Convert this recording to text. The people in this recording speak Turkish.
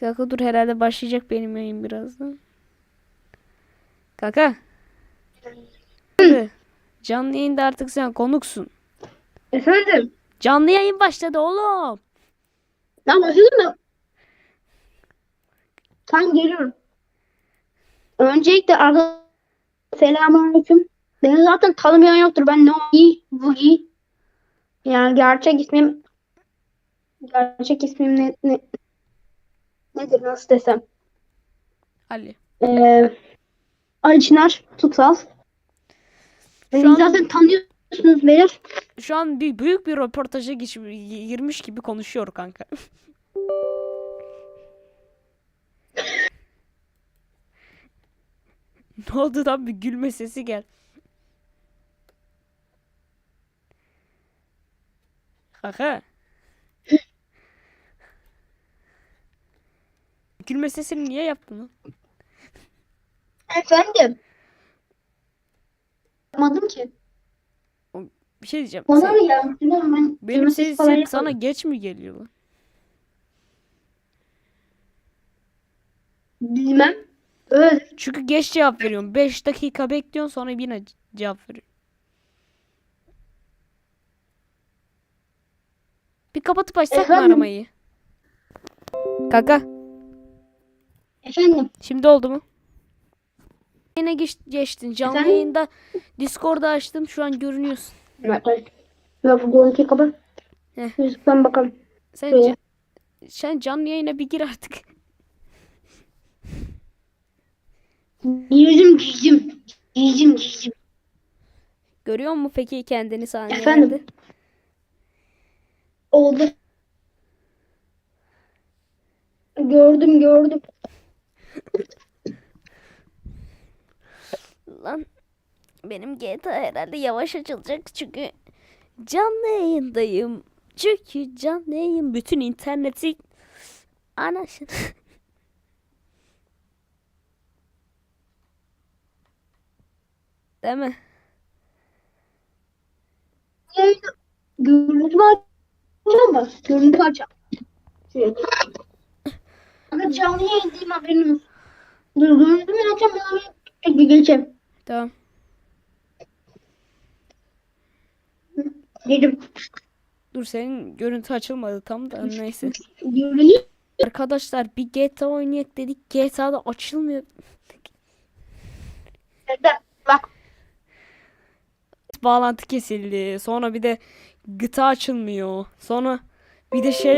Kaka dur herhalde başlayacak benim yayın birazdan. Kaka. Hadi. Canlı yayında artık sen konuksun. Efendim? Canlı yayın başladı oğlum. Lan başladın mı? Tamam geliyorum. Öncelikle arka selamünaleyküm. Beni zaten tanımayan yoktur. Ben Nogi, Vugi. Yani gerçek ismim gerçek ismim ne, ne nedir nasıl desem? Ali. Ee, Ali Çınar Tutsal. Beni Şu an- zaten tanıyorsunuz beyler. Şu an bir büyük bir röportaja geç, girmiş gibi konuşuyor kanka. ne oldu lan bir gülme sesi gel. Kaka. Gülme sesini niye yaptın lan? Efendim. Yapmadım ki. Bir şey diyeceğim. Bana mı gelmiş? Ben benim falan sesim sana yapmadım. geç mi geliyor lan? Bilmem. Öyle. Çünkü geç cevap veriyorum. 5 dakika bekliyorsun sonra yine cevap veriyorum. Bir kapatıp açsak mı Efendim? aramayı? Kaka, Efendim. şimdi oldu mu? Yine geç, geçtin. Canlı Efendim? yayında Discord'u açtım. Şu an görünüyorsun. Bu görüntüyü kapat. Heh. Yüzükten bakalım. Sen, Şöyle. ca- sen canlı yayına bir gir artık. Yüzüm cicim. Cicim cicim. Görüyor musun peki kendini sahnelerde? Efendim? Oldu. Gördüm gördüm. Lan benim GTA herhalde yavaş açılacak çünkü canlı yayındayım. Çünkü canlı yayın bütün interneti anaşın. Değil mi? Görüntü açacağım mı? Görüntü açacağım. Şöyle. Ama canlı yayındayım haberin olsun. Dur görüntümü açacağım. Ben bir geçeyim. Tamam. Dedim. Dur senin görüntü açılmadı tam da neyse. Görünüyor. Arkadaşlar bir GTA oynayak dedik. GTA'da açılmıyor. Bak. Bağlantı kesildi. Sonra bir de GTA açılmıyor. Sonra bir de şey